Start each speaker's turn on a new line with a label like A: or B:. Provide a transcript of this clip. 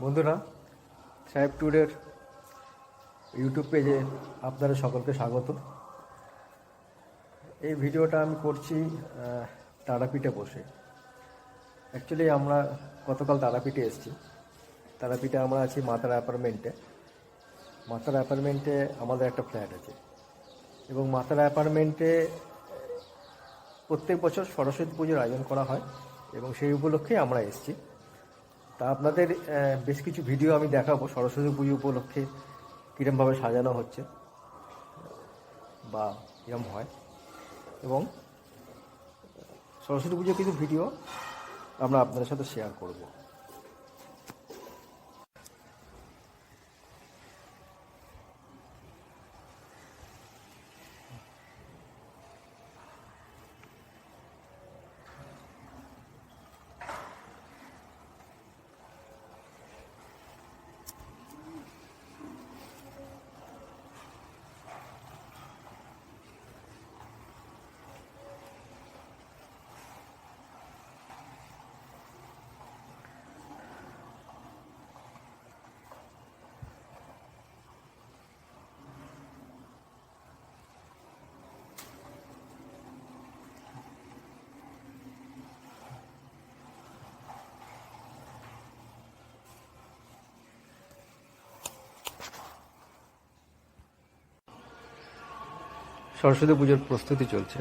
A: বন্ধুরা সাহেব ট্যুরের ইউটিউব পেজে আপনারা সকলকে স্বাগত। এই ভিডিওটা আমি করছি তারাপীঠে বসে। অ্যাকচুয়ালি আমরা গতকাল তারাপীঠে এসেছি। তারাপীঠে আমরা আছি মাতার অ্যাপার্টমেন্টে। মাতার অ্যাপার্টমেন্টে আমাদের একটা ফ্ল্যাট আছে। এবং মাতার অ্যাপার্টমেন্টে প্রত্যেক বছর সরস্বতী পুজোর আয়োজন করা হয়। এবং সেই উপলক্ষে আমরা এসেছি। তা আপনাদের বেশ কিছু ভিডিও আমি দেখাবো। সরস্বতী পুজো উপলক্ষে কীরমভাবে সাজানো হচ্ছে বা কীরম হয়। এবং সরস্বতী পুজোর কিছু ভিডিও আমরা আপনাদের সাথে শেয়ার করব। সরস্বতী পুজোর প্রস্তুতি চলছে।